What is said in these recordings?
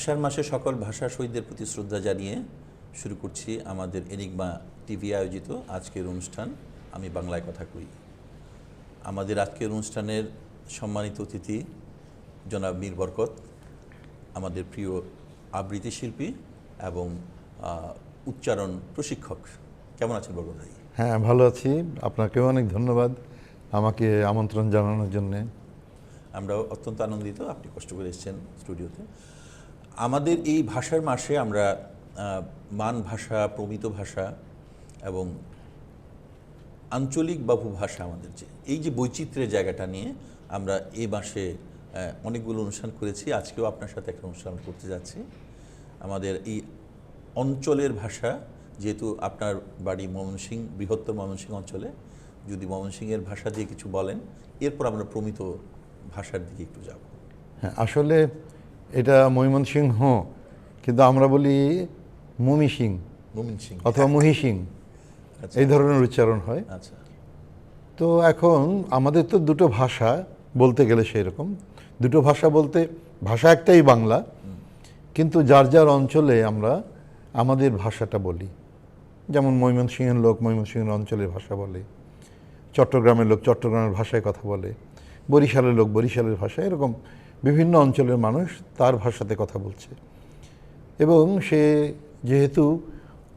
ভাষার মাসে সকল ভাষা শহীদদের প্রতি শ্রদ্ধা জানিয়ে শুরু করছি আমাদের এনিগমা টিভি আয়োজিত আজকের অনুষ্ঠান আমি বাংলায় কথা কই। আমাদের আজকের অনুষ্ঠানের সম্মানিত অতিথি জনাব মীর বরকত আমাদের প্রিয় আবৃত্তি শিল্পী এবং উচ্চারণ প্রশিক্ষক। কেমন আছেন বরকত ভাই? হ্যাঁ ভালো আছি। আপনাকেও অনেক ধন্যবাদ আমাকে আমন্ত্রণ জানানোর জন্যে। আমরা অত্যন্ত আনন্দিত আপনি কষ্ট করে এসেছেন স্টুডিওতে। আমাদের এই ভাষার মাসে আমরা মান ভাষা, প্রমিত ভাষা এবং আঞ্চলিক বাবু ভাষা আমাদের যে, এই যে বৈচিত্র্যের জায়গাটা নিয়ে আমরা এ মাসে অনেকগুলো অনুষ্ঠান করেছি। আজকেও আপনার সাথে একটা অনুষ্ঠান করতে যাচ্ছি। আমাদের এই অঞ্চলের ভাষা, যেহেতু আপনার বাড়ি ময়মনসিং বৃহত্তর ময়মনসিংহ অঞ্চলে, যদি ময়মনসিংহের ভাষা দিয়ে কিছু বলেন, এরপর আমরা প্রমিত ভাষার দিকে একটু যাব। হ্যাঁ আসলে এটা ময়মনসিংহ কিন্তু আমরা বলি মুমি সিং। অথবা মুহি সিং। আচ্ছা। এই ধরনের উচ্চারণ হয়। আচ্ছা। তো এখন আমাদের তো দুটো ভাষা বলতে গেলে সেই রকম দুটো ভাষা বলতে ভাষা একটাই বাংলা। কিন্তু যার যার অঞ্চলে আমরা আমাদের ভাষাটা বলি। যেমন ময়মনসিংহের লোক ময়মনসিংহের অঞ্চলের ভাষা বলে। চট্টগ্রামের লোক চট্টগ্রামের ভাষায় কথা বলে। বরিশালের লোক বরিশালের ভাষা এরকম। বিভিন্ন অঞ্চলের মানুষ তার ভাষাতে কথা বলছে। এবং সে যেহেতু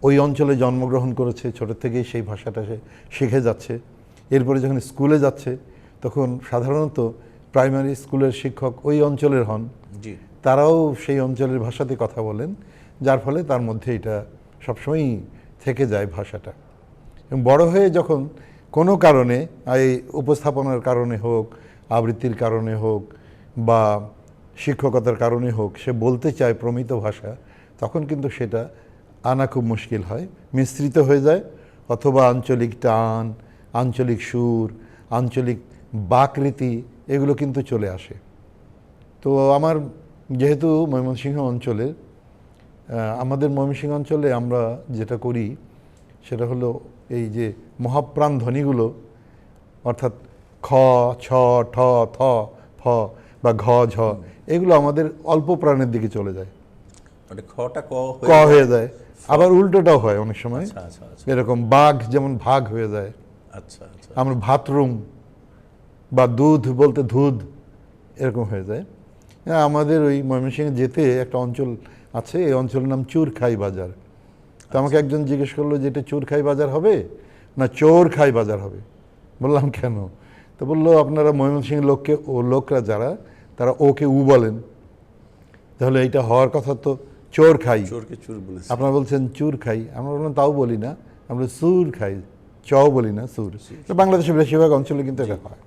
ওই অঞ্চলে জন্মগ্রহণ করেছে ছোট থেকেই সেই ভাষাটা সে শিখে যাচ্ছে। এরপরে যখন স্কুলে যাচ্ছে তখন সাধারণত প্রাইমারি স্কুলের শিক্ষক ওই অঞ্চলের হন। জি। তারাও সেই অঞ্চলের ভাষাতে কথা বলেন যার ফলে তার মধ্যে এটা সবসময়ই থেকে যায় ভাষাটা। এবং বড় হয়ে যখন কোনো কারণে এই উপস্থাপনার কারণে হোক আবৃত্তির কারণে হোক বা শিক্ষকতার কারণে হোক, সে বলতে চায় প্রমিত ভাষা, তখন কিন্তু সেটা আনা খুব মুশকিল হয়। মিশ্রিত হয়ে যায়, অথবা আঞ্চলিক টান, আঞ্চলিক সুর, আঞ্চলিক বাকরীতি এগুলো কিন্তু চলে আসে। তো আমার যেহেতু ময়মনসিংহ অঞ্চলের আমাদের ময়মনসিংহ অঞ্চলে আমরা যেটা করি, সেটা হলো এই যে মহাপ্রাণ ধ্বনিগুলো অর্থাৎ খ, ছ, ঠ, থ, ফ বা ঘ ঝ এগুলো আমাদের অল্প প্রাণের দিকে চলে যায়। মানে খটা ক ক হয়ে যায়। আবার উল্টোটাও হয় অনেক সময়। আচ্ছা আচ্ছা আচ্ছা। এরকম বাঘ যেমন ভাগ হয়ে যায়। আচ্ছা আচ্ছা। আমরা ভাতরুম বা দুধ বলতে দুধ এরকম হয়ে যায়। হ্যাঁ, আমাদের ওই ময়মনসিংহে যেতে একটা অঞ্চল আছে এই অঞ্চলের নাম চুরখাই বাজার। তো আমাকে একজন জিজ্ঞেস করল যে এটা চুরখাই বাজার হবে না চোর খাই বাজার হবে? বললাম কেন? তো বলল আপনারা ময়মনসিংহ লোককে ও লোকরা যারা তারা ওকে উ বলেন। তাহলে এইটা হওয়ার কথা তো চোর খাই। চোরকে চোর বলেছে। আপনারা বলছেন চুর খাই আমরা বললাম তাও বলি না আমরা সুর খাই চও বলি না সুর। তো বাংলাদেশের বেশিরভাগ অঞ্চলে কিন্তু এটা হয়।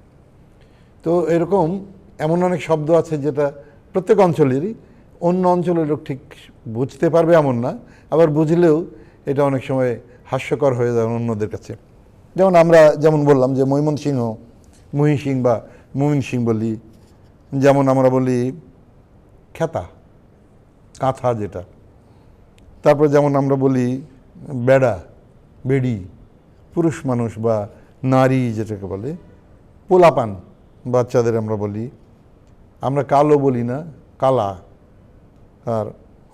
তো এরকম এমন অনেক শব্দ আছে যেটা প্রত্যেক অঞ্চলেরই অন্য অঞ্চলের লোক ঠিক বুঝতে পারবে এমন না আবার বুঝলেও এটা অনেক সময় হাস্যকর হয়ে যায় অন্যদের কাছে। যেমন আমরা যেমন বললাম যে ময়মনসিংহ মহি সিং বা মুমিন সিং বলি যেমন আমরা বলি খেতা কাঁথা যেটা। তারপরে যেমন আমরা বলি বেড়া বেড়ি পুরুষ মানুষ বা নারী যেটাকে বলে পোলাপান বাচ্চাদের আমরা বলি। আমরা কালো বলি না কালা। আর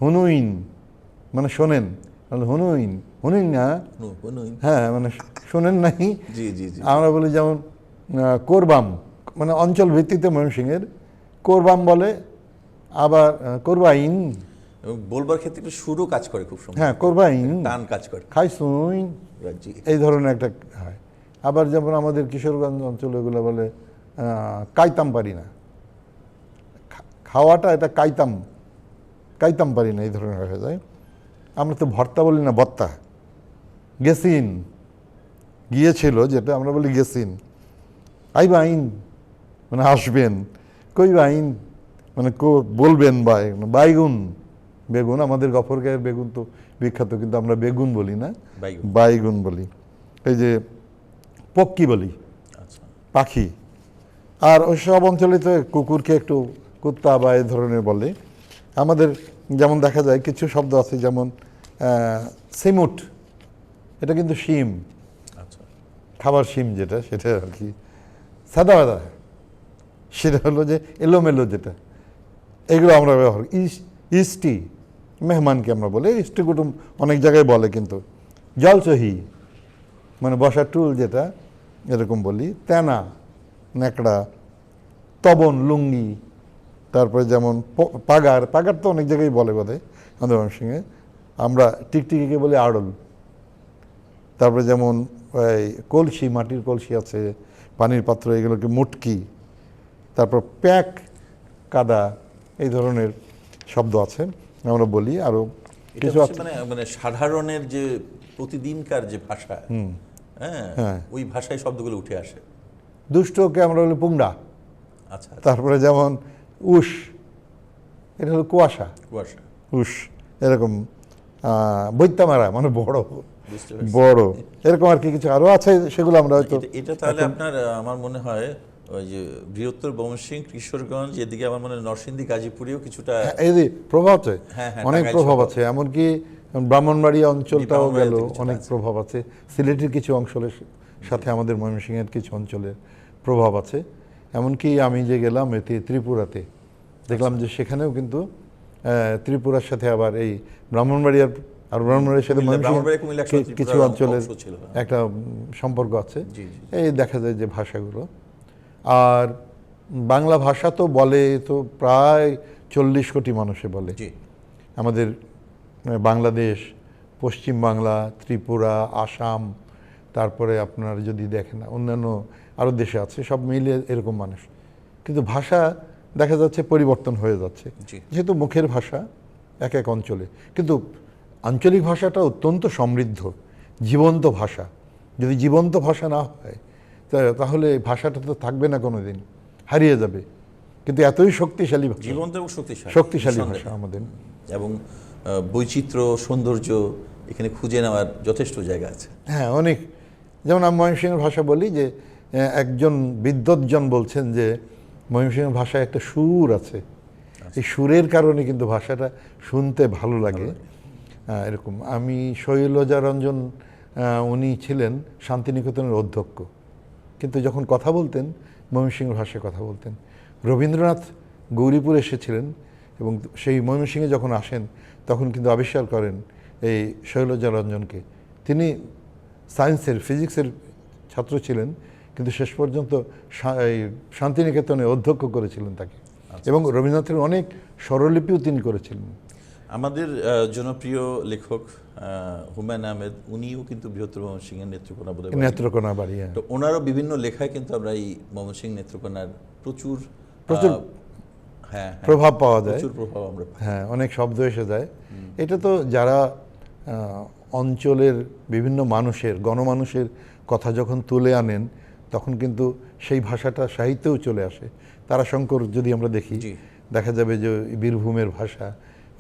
হুনুইন মানে শোনেন হুনুইন হুনুইন না? নু- হ্যাঁ মানে শোনেন নাই? জি জি জি। আমরা বলি যেমন কোরবাম মানে অঞ্চল ভিত্তিতে ময়মনসিংহের কোরবাম বলে আবার কোরবাইন। এবং বলবার ক্ষেত্রে একটু সুরও কাজ করে খুব সুন্দর হ্যাঁ কোরবাইন। টান কাজ করে। খাইসুইন এই ধরনের একটা হয়। আবার যেমন আমাদের কিশোরগঞ্জ অঞ্চল এগুলো বলে কাইতাম পারি না। খাওয়াটা এটা কাইতাম কাইতাম পারি না এই ধরনের হয়ে যায়। আমরা তো ভর্তা বলি না বত্তা গেসিন। গিয়েছিল যেটা আমরা বলি গেসিন। আইবাইন মানে আসবেন। কই বাইন মানে কো বলবেন বা বাইগুন। বেগুন আমাদের গফর গায়ের বেগুন তো বিখ্যাত কিন্তু আমরা বেগুন বলি না বাইগুন। বাইগুন বলি। এই যে পক্ষী বলি আচ্ছা। পাখি। আর ওই সব অঞ্চলে তো কুকুরকে একটু কুত্তা বা এই ধরনের বলে। আমাদের যেমন দেখা যায় কিছু শব্দ আছে যেমন সিমুট। এটা কিন্তু শিম। আচ্ছা। খাবার শিম যেটা সেটা আর কি। সাদা বাদা সেটা হলো যে এলোমেলো যেটা। এগুলো আমরা ব্যবহার ইস্টি, মেহমানকে আমরা বলি। ইষ্টি কুটুম অনেক জায়গায় বলে কিন্তু। জলচহি মানে বসার টুল যেটা, এরকম বলি। তেনা, ন্যাকড়া, তবন, লুঙ্গি, তারপরে যেমন পাগার পাগার তো অনেক জায়গায় বলে বোধহয় আমাদের সঙ্গে আমরা টিকটিকিকে বলি আড়ল। তারপরে যেমন কলসি, মাটির কলসি আছে, পানির পাত্র, এগুলোকে মুটকি। তারপর প্যাক কাদা এই ধরনের শব্দ আছে আমরা বলি আরও কিছু মানে মানে সাধারণের যে প্রতিদিনকার যে ভাষা হ্যাঁ হ্যাঁ। ওই ভাষায় শব্দগুলো উঠে আসে। দুষ্টকে আমরা বলি পুংডা। আচ্ছা আচ্ছা, তারপরে যেমন উষ এটা হলো কুয়াশা। কুয়াশা। উষ এরকম বৈত্যামারা মানে বড়। বড়। এরকম আর কি কিছু আরও আছে সেগুলো আমরা হয়তো এটা- এটা তাহলে আপনার আমার মনে হয় ওই যে বৃহত্তর বমসিং কিশোরগঞ্জ এদিকে আমার মনে হয় নরসিংদী গাজীপুরেও কিছুটা এই প্রভাব আছে। হ্যাঁ, হ্যাঁ, অনেক প্রভাব আছে এমনকি ব্রাহ্মণবাড়িয়া অঞ্চলটাও গেল অনেক প্রভাব আছে। সিলেটের কিছু অঞ্চলের সাথে আমাদের ময়মনসিংহের কিছু অঞ্চলের প্রভাব আছে। এমনকি আমি যে গেলাম এতে ত্রিপুরাতে দেখলাম যে সেখানেও কিন্তু ত্রিপুরার সাথে আবার এই ব্রাহ্মণবাড়িয়ার আর ব্রাহ্মণবাড়িয়ার সাথে কিছু অঞ্চলের হ্যাঁ। একটা সম্পর্ক আছে। এই দেখা যায় যে ভাষাগুলো আর বাংলা ভাষা তো বলে তো প্রায় চল্লিশ কোটি মানুষে বলে। আমাদের বাংলাদেশ পশ্চিম বাংলা ত্রিপুরা আসাম তারপরে আপনার যদি দেখেন অন্যান্য আরও দেশে আছে সব মিলিয়ে এরকম মানুষ। কিন্তু ভাষা দেখা যাচ্ছে পরিবর্তন হয়ে যাচ্ছে। যেহেতু মুখের ভাষা এক এক অঞ্চলে কিন্তু আঞ্চলিক ভাষাটা অত্যন্ত সমৃদ্ধ জীবন্ত ভাষা। যদি জীবন্ত ভাষা না হয় তাহলে ভাষাটা তো থাকবে না কোনো দিন হারিয়ে যাবে। কিন্তু এতই শক্তিশালী ভাষা। জীবন্ত এবং শক্তিশালী শক্তিশালী ভাষা আমাদের। এবং বৈচিত্র্য সৌন্দর্য এখানে খুঁজে নেওয়ার যথেষ্ট জায়গা আছে। হ্যাঁ অনেক। যেমন আমি ময়মনসিংহের ভাষা বলি যে একজন বিদ্বৎজন বলছেন যে ময়মনসিংহের ভাষায় একটা সুর আছে। এই সুরের কারণে কিন্তু ভাষাটা শুনতে ভালো লাগে। এরকম। আমি শৈলজা রঞ্জন উনি ছিলেন শান্তিনিকেতনের অধ্যক্ষ। কিন্তু যখন কথা বলতেন ময়মনসিংহের ভাষায় কথা বলতেন। রবীন্দ্রনাথ গৌরীপুর এসেছিলেন এবং সেই ময়মনসিংহে যখন আসেন তখন কিন্তু আবিষ্কার করেন এই শৈলজা রঞ্জনকে তিনি সায়েন্সের ফিজিক্সের ছাত্র ছিলেন কিন্তু শেষ পর্যন্ত এই শান্তিনিকেতনে অধ্যক্ষ করেছিলেন তাকে। এবং রবীন্দ্রনাথের অনেক স্বরলিপিও তিনি করেছিলেন। আমাদের জনপ্রিয় লেখক হুমায়ুন আহমেদ উনিও কিন্তু বৃহত্তর ময়মনসিংহের নেত্রকোনা বলে নেত্রকোনা বাড়ি হ্যাঁ। তো ওনারও বিভিন্ন লেখায় কিন্তু আমরা এই ময়মনসিংহ নেত্রকোনার প্রচুর প্রচুর হ্যাঁ হ্যাঁ, প্রভাব পাওয়া যায়। প্রচুর প্রভাব আমরা হ্যাঁ অনেক শব্দ এসে যায়। এটা তো যারা অঞ্চলের বিভিন্ন মানুষের গণমানুষের কথা যখন তুলে আনেন তখন কিন্তু সেই ভাষাটা সাহিত্যেও চলে আসে। তারাশঙ্কর যদি আমরা দেখি। দেখা যাবে যে বীরভূমের ভাষা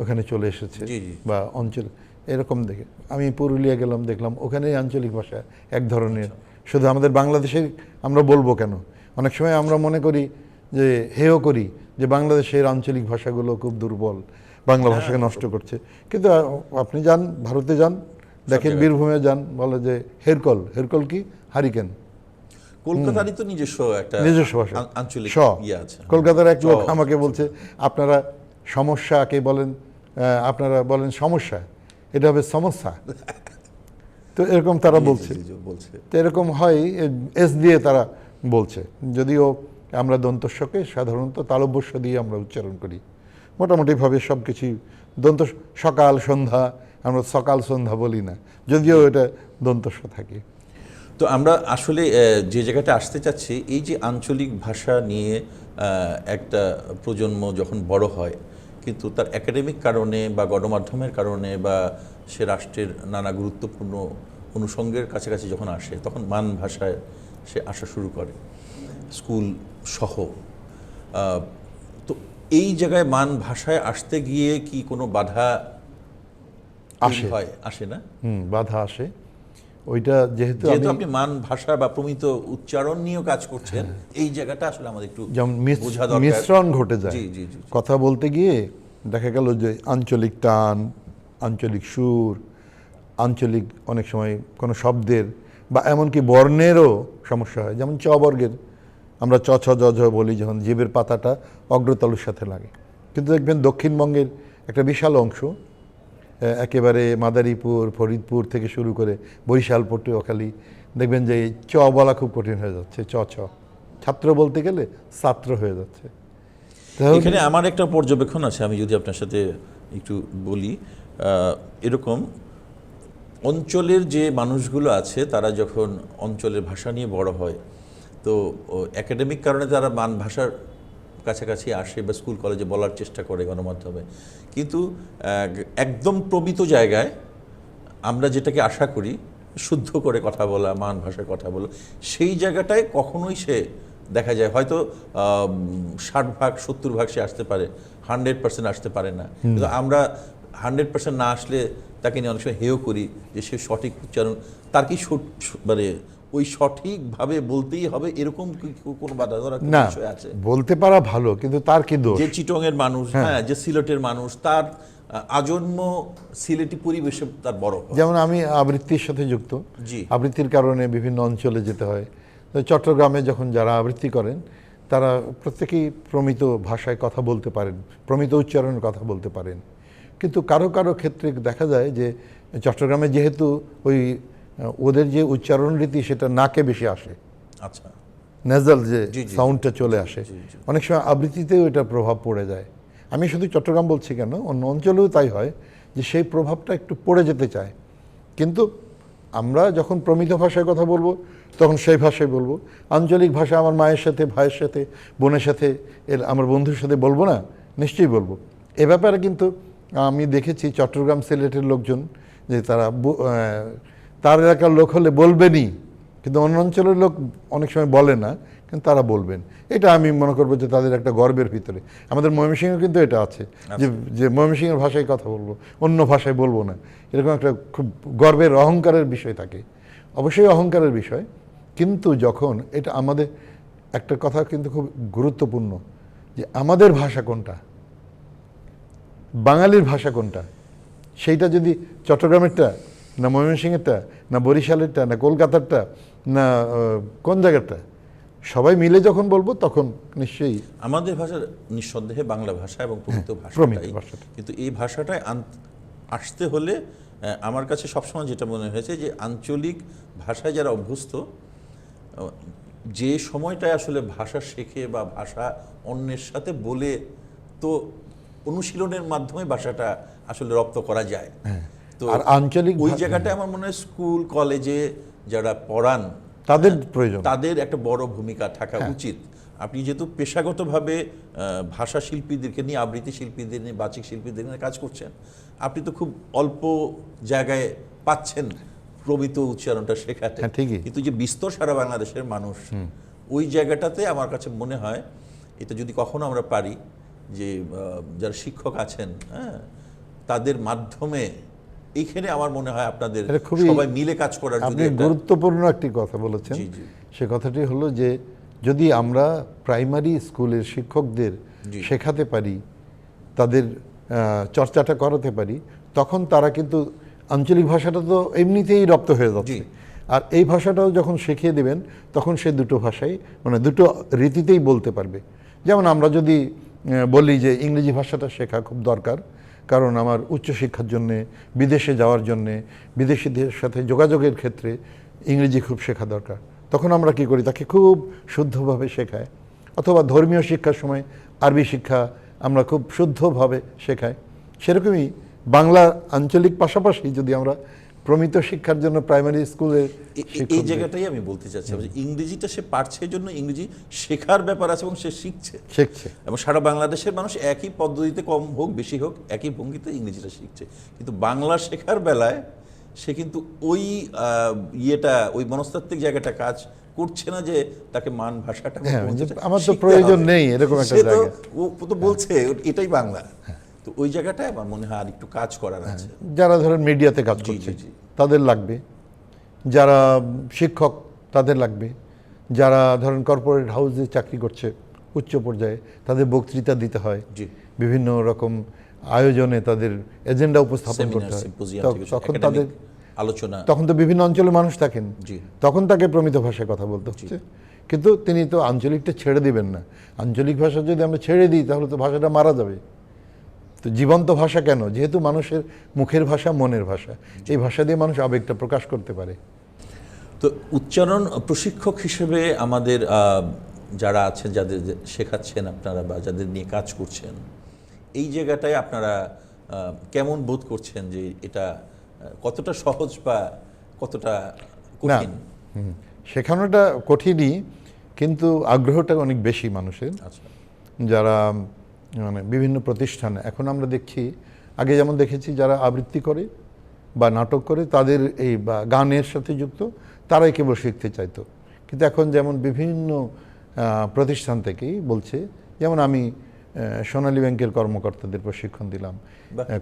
ওখানে চলে এসেছে। বা অঞ্চল এরকম দেখে। আমি পুরুলিয়া গেলাম দেখলাম ওখানেই আঞ্চলিক ভাষা এক ধরনের। আচ্ছা। শুধু আমাদের বাংলাদেশের আমরা বলব কেন? অনেক সময় আমরা মনে করি যে হেয় করি যে বাংলাদেশের আঞ্চলিক ভাষাগুলো খুব দুর্বল বাংলা হ্যাঁ, ভাষাকে নষ্ট করছে। কিন্তু আপনি যান ভারতে যান দেখেন বীরভূমে যান বলে যে হেরকল হেরকল কি? হারিকেন। কলকাতারই তো নিজস্ব একটা নিজস্ব ভাষা। আঞ্চলিক ইয়ে কলকাতার এক লোক আমাকে বলছে আপনারা সমস্যাকে বলেন আপনারা বলেন সমস্যা। এটা হবে সমস্যা। তো এরকম তারা বলছে। তো এরকম হয় এস দিয়ে তারা বলছে। যদিও আমরা দন্তস্বকে সাধারণত তালব্যস্য দিয়ে আমরা উচ্চারণ করি। মোটামুটিভাবে সব কিছুই দন্ত সকাল সন্ধ্যা আমরা সকাল সন্ধ্যা বলি না। যদিও এটা দন্তস্ব থাকে। তো আমরা আসলে যে জায়গাটা আসতে চাচ্ছি এই যে আঞ্চলিক ভাষা নিয়ে একটা প্রজন্ম যখন বড় হয় কিন্তু তার একাডেমিক কারণে বা গণমাধ্যমের কারণে বা সে রাষ্ট্রের নানা গুরুত্বপূর্ণ অনুষঙ্গের কাছাকাছি যখন আসে তখন মান ভাষায় সে আসা শুরু করে। স্কুল সহ। তো এই জায়গায় মান ভাষায় আসতে গিয়ে কি কোনো বাধা আসে। হয়? আসে না? হুম বাধা আসে। ওইটা যেহেতু যেহেতু আপনি মান ভাষা বা প্রমিত উচ্চারণ নিয়েও কাজ করছেন এই জায়গাটা আসলে আমাদের একটু যেমন মিশ্রণ ঘটে যায়। কথা বলতে গিয়ে দেখা গেল যে আঞ্চলিক টান আঞ্চলিক সুর আঞ্চলিক অনেক সময় কোনো শব্দের বা এমনকি বর্ণেরও সমস্যা হয়। যেমন চ বর্গের আমরা চ ছ জ ঝ বলি যখন জীবের পাতাটা অগ্রতালুর সাথে লাগে। কিন্তু দেখবেন দক্ষিণবঙ্গের একটা বিশাল অংশ একেবারে মাদারীপুর, ফরিদপুর থেকে শুরু করে বরিশাল, পটুয়াখালী, দেখবেন যে চ বলা খুব কঠিন হয়ে যাচ্ছে, চ ছ ছাত্র বলতে গেলে ছাত্র হয়ে যাচ্ছে। এখানে আমার একটা পর্যবেক্ষণ আছে, আমি যদি আপনার সাথে একটু বলি। এরকম অঞ্চলের যে মানুষগুলো আছে, তারা যখন অঞ্চলের ভাষা নিয়ে বড় হয়, তো একাডেমিক কারণে তারা মান ভাষার কাছাকাছি আসে বা স্কুল কলেজে বলার চেষ্টা করে গণমাধ্যমে। কিন্তু একদম প্রমিত জায়গায় আমরা যেটাকে আশা করি শুদ্ধ করে কথা বলা মান ভাষায় কথা বলা সেই জায়গাটায় কখনোই সে দেখা যায় হয়তো ষাট ভাগ সত্তর ভাগ সে আসতে পারে হান্ড্রেড পার্সেন্ট আসতে পারে না। কিন্তু আমরা হান্ড্রেড পার্সেন্ট না আসলে তাকে নিয়ে অনেক সময় হেয় করি যে সে সঠিক উচ্চারণ তার কি মানে ওই সঠিকভাবে বলতেই হবে এরকম কোনো বাধা ধরা না বিষয় আছে? বলতে পারা ভালো কিন্তু তার কি দোষ? যে চিটংয়ের মানুষ হ্যাঁ। যে সিলেটের মানুষ তার আজন্ম সিলেটি পরিবেশে তার বড় যেমন আমি আবৃত্তির সাথে যুক্ত। জি। আবৃত্তির কারণে বিভিন্ন অঞ্চলে যেতে হয়। তো চট্টগ্রামে যখন যারা আবৃত্তি করেন তারা প্রত্যেকেই প্রমিত ভাষায় কথা বলতে পারেন প্রমিত উচ্চারণের কথা বলতে পারেন। কিন্তু কারও কারও ক্ষেত্রে দেখা যায় যে চট্টগ্রামে যেহেতু ওই ওদের যে উচ্চারণ রীতি সেটা নাকে বেশি আসে। আচ্ছা। নেজাল যে। সাউন্ডটা চলে আসে। অনেক সময় আবৃত্তিতেও এটা প্রভাব পড়ে যায়। আমি শুধু চট্টগ্রাম বলছি কেন অন্য অঞ্চলেও তাই হয় যে সেই প্রভাবটা একটু পড়ে যেতে চায়। কিন্তু আমরা যখন প্রমিত ভাষায় কথা বলব তখন সেই ভাষায় বলব। আঞ্চলিক ভাষা আমার মায়ের সাথে ভাইয়ের সাথে বোনের সাথে এর আমার বন্ধুর সাথে বলব না নিশ্চয়ই বলব। এ ব্যাপারে কিন্তু আমি দেখেছি চট্টগ্রাম সিলেটের লোকজন যে তারা তার এলাকার লোক হলে বলবেনই কিন্তু অন্য অঞ্চলের লোক অনেক সময় বলে না কিন্তু তারা বলবেন। এটা আমি মনে করব যে তাদের একটা গর্বের ভিতরে। আমাদের ময়মনসিংহে কিন্তু এটা আছে যে যে ময়মনসিংহের ভাষায় কথা বলব অন্য ভাষায় বলব না। এরকম একটা খুব গর্বের অহংকারের বিষয় থাকে। অবশ্যই অহংকারের বিষয় কিন্তু যখন এটা আমাদের একটা কথা কিন্তু খুব গুরুত্বপূর্ণ যে আমাদের ভাষা কোনটা? বাঙালির ভাষা কোনটা? সেইটা যদি চট্টগ্রামেরটা না ময়মনসিংহেরটা না বরিশালেরটা না কলকাতারটা না কোন জায়গাটা সবাই মিলে যখন বলব তখন নিশ্চয়ই আমাদের ভাষা নিঃসন্দেহে বাংলা ভাষা এবং প্রকৃত প্রমিত ভাষাটাই ভাষাটা। কিন্তু এই ভাষাটায় আসতে হলে আমার কাছে সবসময় যেটা মনে হয়েছে যে আঞ্চলিক ভাষায় যারা অভ্যস্ত যে সময়টায় আসলে ভাষা শেখে বা ভাষা অন্যের সাথে বলে তো অনুশীলনের মাধ্যমে ভাষাটা আসলে রপ্ত করা যায়। তো আর আঞ্চলিক ওই জায়গাটায় আমার মনে হয় স্কুল কলেজে যারা পড়ান তাদের প্রয়োজন। তাদের একটা বড় ভূমিকা থাকা উচিত। আপনি যেহেতু পেশাগতভাবে ভাষা শিল্পীদেরকে নিয়ে আবৃত্তি শিল্পীদের নিয়ে বাচিক শিল্পীদের নিয়ে কাজ করছেন আপনি তো খুব অল্প জায়গায় পাচ্ছেন প্রমিত উচ্চারণটা শেখাতে। হ্যাঁ, ঠিকই। কিন্তু যে বিস্তর সারা বাংলাদেশের মানুষ ওই জায়গাটাতে আমার কাছে মনে হয় এটা যদি কখনো আমরা পারি যে যারা শিক্ষক আছেন হ্যাঁ তাদের মাধ্যমে এইখানে আমার মনে হয় আপনাদের খুবই- সবাই মিলে কাজ করার আপনি গুরুত্বপূর্ণ একটি কথা বলেছেন। সে কথাটি হলো যে যদি আমরা প্রাইমারি স্কুলের শিক্ষকদের শেখাতে পারি তাদের চর্চাটা করাতে পারি তখন তারা কিন্তু আঞ্চলিক ভাষাটা তো এমনিতেই রপ্ত হয়ে যাচ্ছে। আর এই ভাষাটাও যখন শিখিয়ে দেবেন তখন সে দুটো ভাষাই মানে দুটো রীতিতেই বলতে পারবে। যেমন আমরা যদি বলি যে ইংরেজি ভাষাটা শেখা খুব দরকার কারণ আমার উচ্চশিক্ষার জন্যে, বিদেশে যাওয়ার জন্যে, বিদেশিদের সাথে যোগাযোগের ক্ষেত্রে ইংরেজি খুব শেখা দরকার। তখন আমরা কি করি? তাকে খুব শুদ্ধভাবে শেখায় অথবা ধর্মীয় শিক্ষার সময় আরবি শিক্ষা আমরা খুব শুদ্ধভাবে শেখাই। সেরকমই বাংলা আঞ্চলিক পাশাপাশি যদি আমরা প্রমিত শিক্ষার জন্য প্রাইমারি স্কুলে এ- এ- এই জায়গাটাই আমি বলতে চাচ্ছিলাম যে ইংরেজিটা সে পারছে জন্য ইংরেজি শেখার ব্যাপার আছে এবং সে শিখছে। শিখছে। এবং সারা বাংলাদেশের মানুষ একই পদ্ধতিতে কম হোক বেশি হোক একই ভঙ্গিতে ইংরেজিটা শিখছে। কিন্তু বাংলা শেখার বেলায় সে কিন্তু ওই ইয়েটা ওই মনস্তাত্ত্বিক জায়গাটা কাজ করছে না যে তাকে মান ভাষাটা হ্যাঁ, যে আমার তো প্রয়োজন নেই, এরকম একটা জায়গা। ও ও তো বলছে এটাই বাংলা। তো ওই জায়গাটায় আমার মনে হয় আর একটু কাজ করার আছে। যারা ধরেন মিডিয়াতে কাজ করছে। তাদের লাগবে। যারা শিক্ষক তাদের লাগবে। যারা ধরেন কর্পোরেট হাউসে চাকরি করছে উচ্চ পর্যায়ে তাদের বক্তৃতা দিতে হয়। বিভিন্ন রকম আয়োজনে তাদের এজেন্ডা উপস্থাপন করতে হয়। তখন তাদের আলোচনা। তখন তো বিভিন্ন অঞ্চলে মানুষ থাকেন। জি। তখন তাকে প্রমিত ভাষায় কথা বলতে হচ্ছে। কিন্তু তিনি তো আঞ্চলিকটা ছেড়ে দিবেন না। আঞ্চলিক ভাষা যদি আমরা ছেড়ে দিই তাহলে তো ভাষাটা মারা যাবে। তো জীবন্ত ভাষা কেন? যেহেতু মানুষের মুখের ভাষা মনের ভাষা। এই ভাষা দিয়ে মানুষ আবেগটা প্রকাশ করতে পারে। তো উচ্চারণ প্রশিক্ষক হিসেবে আমাদের যারা আছেন যাদের শেখাচ্ছেন আপনারা বা যাদের নিয়ে কাজ করছেন এই জায়গাটায় আপনারা কেমন বোধ করছেন যে এটা কতটা সহজ বা কতটা কঠিন? হুম, শেখানোটা কঠিনই কিন্তু আগ্রহটা অনেক বেশি মানুষের। আচ্ছা। যারা মানে বিভিন্ন প্রতিষ্ঠানে। এখন আমরা দেখছি আগে যেমন দেখেছি যারা আবৃত্তি করে বা নাটক করে তাদের এই বা গানের সাথে যুক্ত তারাই কেবল শিখতে চাইতো। কিন্তু এখন যেমন বিভিন্ন প্রতিষ্ঠান থেকেই বলছে যেমন আমি সোনালী ব্যাংকের কর্মকর্তাদের প্রশিক্ষণ দিলাম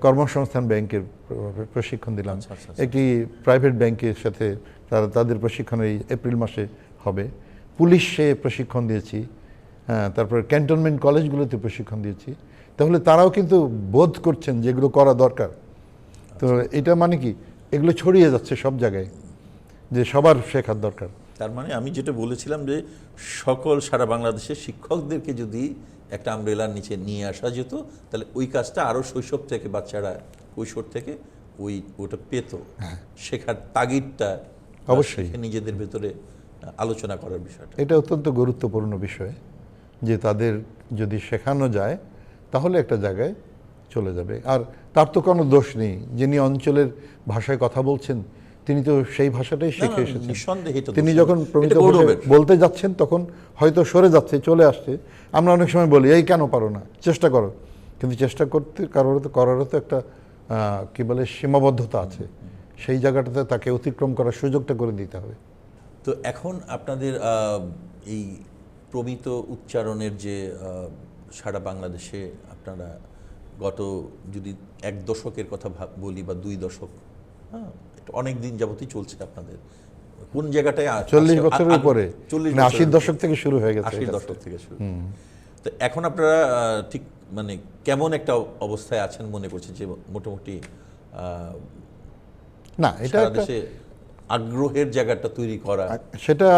কর্মসংস্থান ব্যাংকের প্রশিক্ষণ দিলাম। আচ্ছা, আচ্ছা, আচ্ছা। একটি প্রাইভেট ব্যাংকের সাথে তারা তাদের প্রশিক্ষণ এই এপ্রিল মাসে হবে। পুলিশে প্রশিক্ষণ দিয়েছি হ্যাঁ তারপরে ক্যান্টনমেন্ট কলেজগুলোতে প্রশিক্ষণ দিয়েছি। তাহলে তারাও কিন্তু বোধ করছেন যেগুলো করা দরকার। তো এটা মানে কি? এগুলো ছড়িয়ে যাচ্ছে সব জায়গায় যে সবার শেখার দরকার। তার মানে আমি যেটা বলেছিলাম যে সকল সারা বাংলাদেশের শিক্ষকদেরকে যদি একটা আমব্রেলার নিচে নিয়ে আসা যেত তাহলে ওই কাজটা আরও শৈশব থেকে বাচ্চারা কৈশোর থেকে ওই ওটা পেত। শেখার তাগিদটা হ্যাঁ। অবশ্যই। নিজেদের ভেতরে আলোচনা করার বিষয়টা। এটা অত্যন্ত গুরুত্বপূর্ণ বিষয়। যে তাদের যদি শেখানো যায় তাহলে একটা জায়গায় চলে যাবে। আর তার তো কোনো দোষ নেই। যিনি অঞ্চলের ভাষায় কথা বলছেন তিনি তো সেই ভাষাটাই শিখে এসেছেন। তিনি যখন প্রমিত। বলতে যাচ্ছেন তখন হয়তো সরে যাচ্ছে চলে আসছে। আমরা অনেক সময় বলি এই কেন পারো না? চেষ্টা করো। কিন্তু চেষ্টা করতে কারোর তো করারও তো একটা কি বলে সীমাবদ্ধতা আছে। সেই জায়গাটাতে তাকে অতিক্রম করার সুযোগটা করে দিতে হবে। তো এখন আপনাদের এই প্রমিত উচ্চারণের যে আহ, সারা বাংলাদেশে আপনারা গত যদি এক দশকের কথা বলি বা দুই দশক হ্যাঁ অনেক দিন যাবতই চলছে আপনাদের। কোন জায়গাটায় চল্লিশ আসে- বছরের উপরে। চল্লিশ মানে আশির দশক থেকে শুরু হয়ে গেছে আশির দশক থেকে শুরু। তো এখন আপনারা ঠিক মানে কেমন একটা অবস্থায় আছেন মনে করছেন যে মোটামুটি আহ, না এটা দেশে আগ্রহের জায়গাটা তৈরি করা? সেটা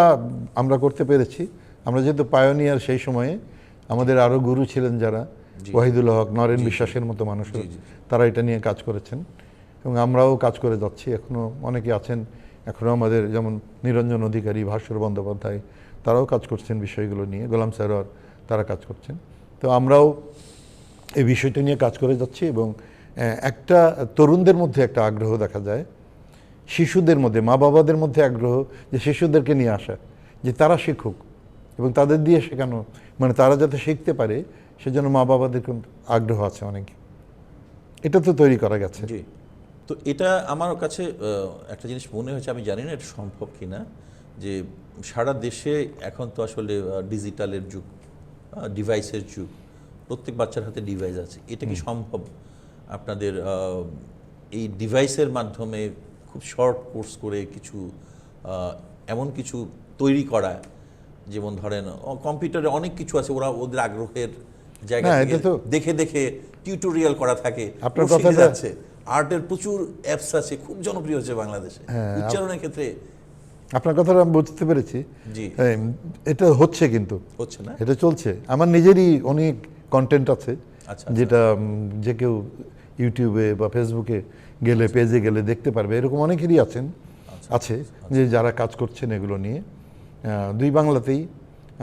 আমরা করতে পেরেছি। আমরা যেহেতু পায়োনিয়ার সেই সময়ে আমাদের আরও গুরু ছিলেন যারা ওয়াহিদুল হক নরেন বিশ্বাসের মতো মানুষ। তারা এটা নিয়ে কাজ করেছেন। এবং আমরাও কাজ করে যাচ্ছি। এখনও অনেকে আছেন এখনও আমাদের যেমন নিরঞ্জন অধিকারী ভাস্কর বন্দ্যোপাধ্যায় তারাও কাজ করছেন বিষয়গুলো নিয়ে। গোলাম সারোয়ার তারা কাজ করছেন। তো আমরাও এই বিষয়টা নিয়ে কাজ করে যাচ্ছি এবং একটা তরুণদের মধ্যে একটা আগ্রহ দেখা যায়। শিশুদের মধ্যে মা বাবাদের মধ্যে আগ্রহ যে শিশুদেরকে নিয়ে আসা যে তারা শিখুক। এবং তাদের দিয়ে শেখানো মানে তারা যাতে শিখতে পারে সেজন্য মা বাবাদের কিন্তু আগ্রহ আছে অনেক। এটা তো তৈরি করা গেছে। জি। তো এটা আমার কাছে একটা জিনিস মনে হয়েছে আমি জানি না এটা সম্ভব কি না যে সারা দেশে এখন তো আসলে ডিজিটালের যুগ ডিভাইসের যুগ প্রত্যেক বাচ্চার হাতে ডিভাইস আছে। এটা কি সম্ভব? আপনাদের এই ডিভাইসের মাধ্যমে খুব শর্ট কোর্স করে কিছু এমন কিছু তৈরি করা যেমন ধরেন কম্পিউটারে অনেক কিছু আছে ওরা ওদের আগ্রহের জায়গা দেখে দেখে টিউটোরিয়াল করা থাকে আপনার শিখে যাচ্ছে। আর্টের প্রচুর অ্যাপস আছে খুব জনপ্রিয় হচ্ছে বাংলাদেশে। হ্যাঁ, উচ্চারণের ক্ষেত্রে। আপনার কথাটা আমি বুঝতে পেরেছি। এটা হচ্ছে কিন্তু। হচ্ছে না? এটা চলছে। আমার নিজেরই অনেক কন্টেন্ট আছে আচ্ছা, যেটা যে কেউ ইউটিউবে বা ফেসবুকে গেলে পেজে গেলে দেখতে পারবে। এরকম অনেকেরই আছেন আছে যে যারা কাজ করছেন এগুলো নিয়ে। দুই বাংলাতেই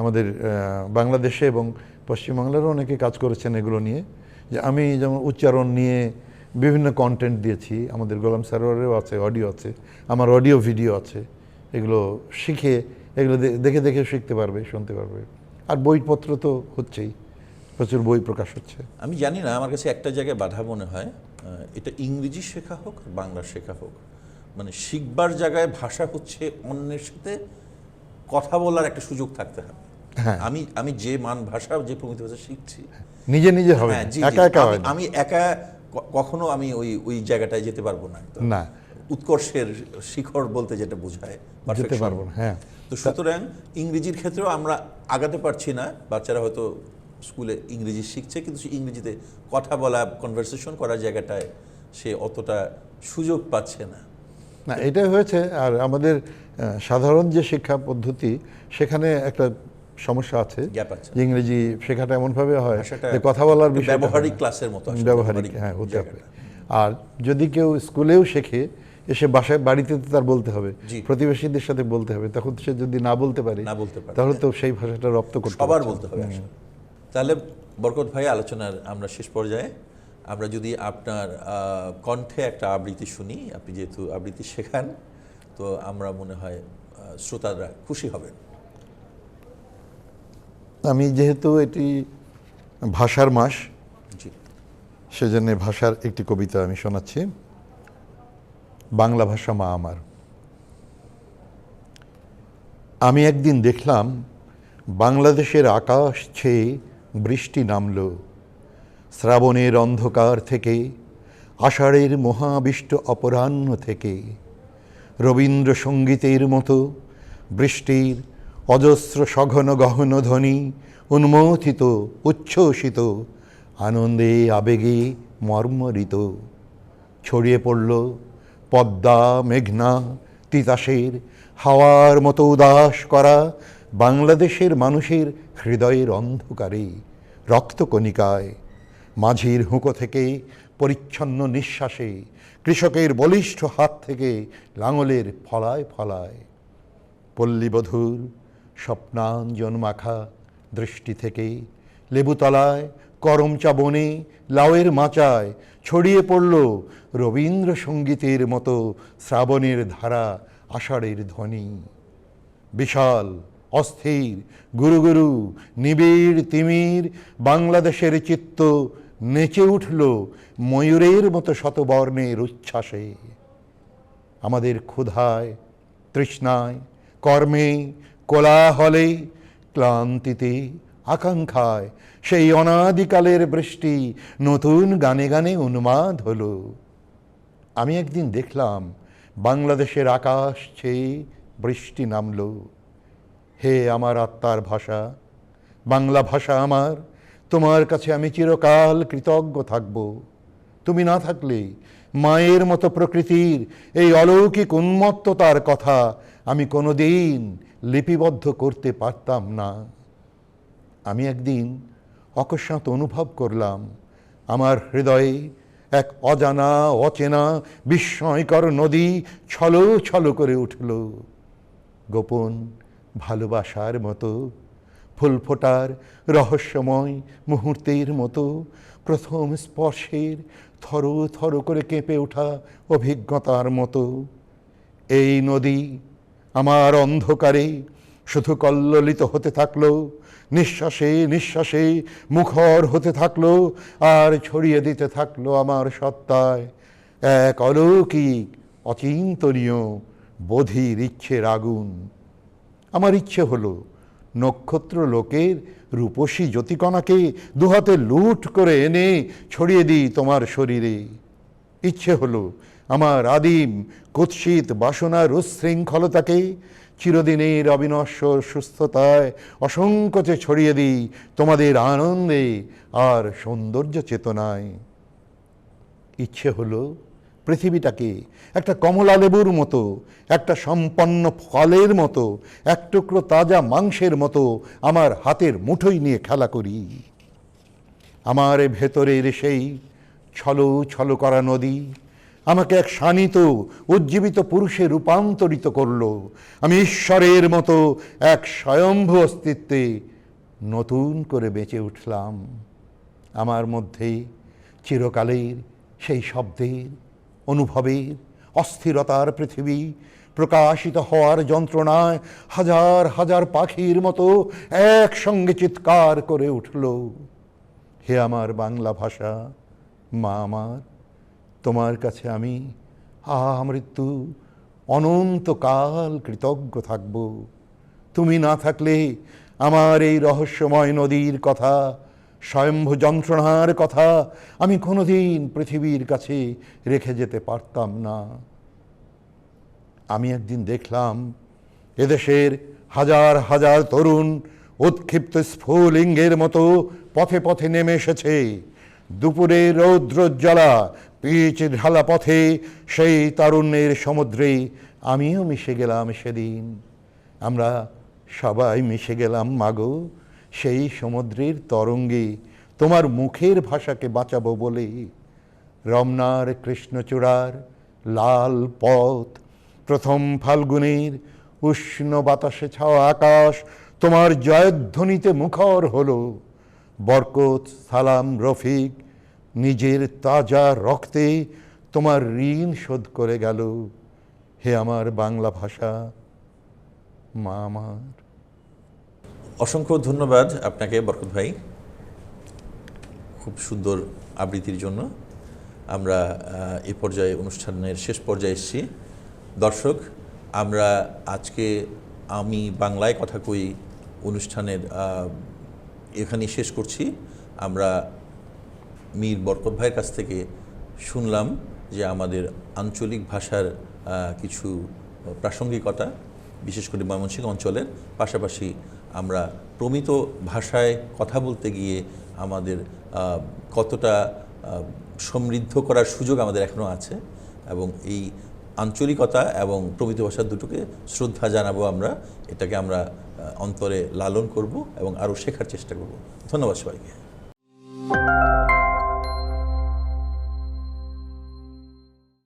আমাদের বাংলাদেশে এবং পশ্চিমবাংলারও অনেকে কাজ করেছেন এগুলো নিয়ে। যে আমি যেমন উচ্চারণ নিয়ে বিভিন্ন কন্টেন্ট দিয়েছি, আমাদের গোলাম সারোয়ারেও আছে অডিও আছে, আমার অডিও ভিডিও আছে, এগুলো শিখে, এগুলো দেখে দেখে শিখতে পারবে, শুনতে পারবে। আর বইপত্র তো হচ্ছেই, প্রচুর বই প্রকাশ হচ্ছে। আমি জানি না, আমার কাছে একটা জায়গায় বাধা মনে হয় এটা ইংরেজি শেখা হোক বাংলা শেখা হোক। মানে শিখবার জায়গায় ভাষা হচ্ছে অন্যের সাথে কথা বলার একটা সুযোগ থাকতে হবে। হ্যাঁ। আমি আমি যে মান ভাষা যে প্রমিত ভাষা শিখছি। নিজে নিজে হবে হ্যাঁ একা একা আমি- একা কখনো আমি ওই ওই জায়গাটায় যেতে পারব না না। উৎকর্ষের শিখর বলতে যেটা বোঝায় যেতে পারব না হ্যাঁ। তো সুতরাং ইংরেজির ক্ষেত্রেও আমরা আগাতে পারছি না। বাচ্চারা হয়তো স্কুলে ইংরেজি শিখছে কিন্তু সে ইংরেজিতে কথা বলা কনভারসেশন করার জায়গাটায় সে অতটা সুযোগ পাচ্ছে না। না এটাই হয়েছে আর আমাদের সাধারণ যে শিক্ষা পদ্ধতি সেখানে একটা সমস্যা আছে। ইংরেজি শেখাটা এমনভাবে হয় যে কথা বলার বিষয় ব্যবহারিক ক্লাসের মতো ব্যবহারিক হ্যাঁ হতে হবে। আর যদি কেউ স্কুলেও শেখে এসে বাসায় বাড়িতে তো তার বলতে হবে। প্রতিবেশীদের সাথে বলতে হবে। তখন সে যদি না বলতে পারে না বলতে পারে তাহলে তো সেই ভাষাটা রপ্ত করতে সবার বলতে হবে তাহলে বরকত ভাই আলোচনার আমরা শেষ পর্যায়ে আমরা যদি আপনার কণ্ঠে একটা আবৃত্তি শুনি আপনি যেহেতু আবৃত্তি শেখান তো আমরা মনে হয় শ্রোতারা খুশি হবেন। আমি যেহেতু এটি ভাষার মাস সেজন্য ভাষার একটি কবিতা আমি শোনাচ্ছি। বাংলা ভাষা মা আমার। আমি একদিন দেখলাম বাংলাদেশের আকাশ ছেয়ে বৃষ্টি নামল শ্রাবণের অন্ধকার থেকে, আষাঢ়ের মহাবিষ্ট অপরাহ্ন থেকে, রবীন্দ্রসঙ্গীতের মতো বৃষ্টির অজস্র সঘন গহন ধ্বনি উন্মোথিত উচ্ছ্বসিত, আনন্দে আবেগে মর্মরিত। ছড়িয়ে পড়ল পদ্মা, মেঘনা, তিতাসের হাওয়ার মতো উদাস করা বাংলাদেশের মানুষের হৃদয়ের অন্ধকারে, রক্তকণিকায়। মাঝির হুঁকো থেকে পরিচ্ছন্ন নিঃশ্বাসে, কৃষকের বলিষ্ঠ হাত থেকে লাঙলের ফলায় ফলায়। পল্লীবধূর স্বপ্নাঞ্জন মাখা দৃষ্টি থেকে লেবুতলায় করমচা বনে লাউয়ের মাচায় ছড়িয়ে পড়ল রবীন্দ্রসঙ্গীতের মতো শ্রাবণের ধারা আষাঢ়ের ধ্বনি। বিশাল, অস্থির গুরু গুরু নিবিড় তিমির বাংলাদেশের চিত্ত নেচে উঠল ময়ূরের মতো শতবর্ণের উচ্ছ্বাসে। আমাদের ক্ষুধায়, তৃষ্ণায়, কর্মে, কোলাহলে, ক্লান্তিতে, আকাঙ্ক্ষায় সেই অনাদিকালের বৃষ্টি নতুন গানে গানে উন্মাদ হলো। আমি একদিন দেখলাম বাংলাদেশের আকাশ ছেয়ে বৃষ্টি নামলো। হে আমার আত্মার ভাষা, বাংলা ভাষা আমার তোমার কাছে আমি চিরকাল কৃতজ্ঞ থাকব। তুমি না থাকলে মায়ের মতো প্রকৃতির এই অলৌকিক উন্মত্ততার কথা আমি কোনোদিন লিপিবদ্ধ করতে পারতাম না। আমি একদিন অকস্মাৎ অনুভব করলাম, আমার হৃদয়ে এক অজানা, অচেনা, বিস্ময়কর নদী ছলো ছলো করে উঠল। গোপন ভালোবাসার মতো ফুল ফোটার রহস্যময় মুহূর্তের মতো প্রথম স্পর্শের থর থর করে কেঁপে ওঠা অভিজ্ঞতার মতো। এই নদী আমার অন্ধকারে শুধু কল্লোলিত হতে থাকল, নিঃশ্বাসে নিঃশ্বাসে মুখর হতে থাকল আর ছড়িয়ে দিতে থাকল আমার সত্তায় এক অলৌকিক, অচিন্তনীয় বোধির ইচ্ছের আগুন। আমার ইচ্ছে হলো নক্ষত্র লোকের রূপসী জ্যোতিকণাকে দুহাতে লুট করে এনে ছড়িয়ে দিই তোমার শরীরে। ইচ্ছে হলো আমার আদিম কুৎসিত বাসনার উচ্ছৃঙ্খলতাকে চিরদিনের অবিনশ্বর সুস্থতায় অসংকোচে ছড়িয়ে দিই তোমাদের আনন্দে আর সৌন্দর্য চেতনায়। ইচ্ছে হলো পৃথিবীটাকে, একটা কমলা লেবুর মতো, একটা সম্পন্ন ফলের মতো, এক টুকরো তাজা মাংসের মতো আমার হাতের মুঠোই নিয়ে খেলা করি। আমার ভেতরের সেই ছলো ছলো করা নদী, আমাকে এক শানিত, উজ্জীবিত পুরুষে রূপান্তরিত করল। আমি ঈশ্বরের মতো এক স্বয়ম্ভু অস্তিত্বে নতুন করে বেঁচে উঠলাম। আমার মধ্যে চিরকালের সেই শব্দের অনুভবের অস্থিরতার পৃথিবী প্রকাশিত হওয়ার যন্ত্রণায় হাজার হাজার পাখির মতো একসঙ্গে চিৎকার করে উঠল। হে আমার বাংলা ভাষা, মা আমার, তোমার কাছে আমি আ মৃত্যু অনন্তকাল কৃতজ্ঞ থাকব। তুমি না থাকলে আমার এই রহস্যময় নদীর কথা স্বয়ম্ভু যন্ত্রণার কথা আমি কোনোদিন পৃথিবীর কাছে রেখে যেতে পারতাম না। আমি একদিন দেখলাম এদেশের হাজার হাজার তরুণ উৎক্ষিপ্ত স্ফুলিঙ্গের মতো পথে পথে নেমে এসেছে। দুপুরে রৌদ্রজ্জ্বলা, পিচ ঢালা পথে সেই তারুণ্যের সমুদ্রে আমিও মিশে গেলাম সেদিন। আমরা সবাই মিশে গেলাম মাগো সেই সমুদ্রের তরঙ্গে তোমার মুখের ভাষাকে বাঁচাবো বলে রমনার কৃষ্ণচূড়ার লাল পথ, প্রথম ফাল্গুনের উষ্ণ বাতাসে ছাওয়া আকাশ তোমার জয়ধ্বনিতে মুখর হলো। বরকত, সালাম, রফিক নিজের তাজা রক্তে তোমার ঋণ শোধ করে গেল। হে আমার বাংলা ভাষা, মা আমার। অসংখ্য ধন্যবাদ আপনাকে বরকত ভাই। খুব সুন্দর আবৃত্তির জন্য আমরা এ পর্যায়ে অনুষ্ঠানের শেষ পর্যায়ে এসেছি। দর্শক আমরা আজকে আমি বাংলায় কথা কই অনুষ্ঠানের আহ, এখানেই শেষ করছি। আমরা মীর বরকত ভাইয়ের কাছ থেকে শুনলাম যে আমাদের আঞ্চলিক ভাষার কিছু প্রাসঙ্গিকতা বিশেষ করে ময়মনসিংহ অঞ্চলের পাশাপাশি আমরা প্রমিত ভাষায় কথা বলতে গিয়ে আমাদের কতটা সমৃদ্ধ করার সুযোগ আমাদের এখনও আছে এবং এই আঞ্চলিকতা এবং প্রমিত ভাষা দুটোকে শ্রদ্ধা জানাব আমরা। এটাকে আমরা অন্তরে লালন করব এবং আরও শেখার চেষ্টা করব। ধন্যবাদ সবাইকে।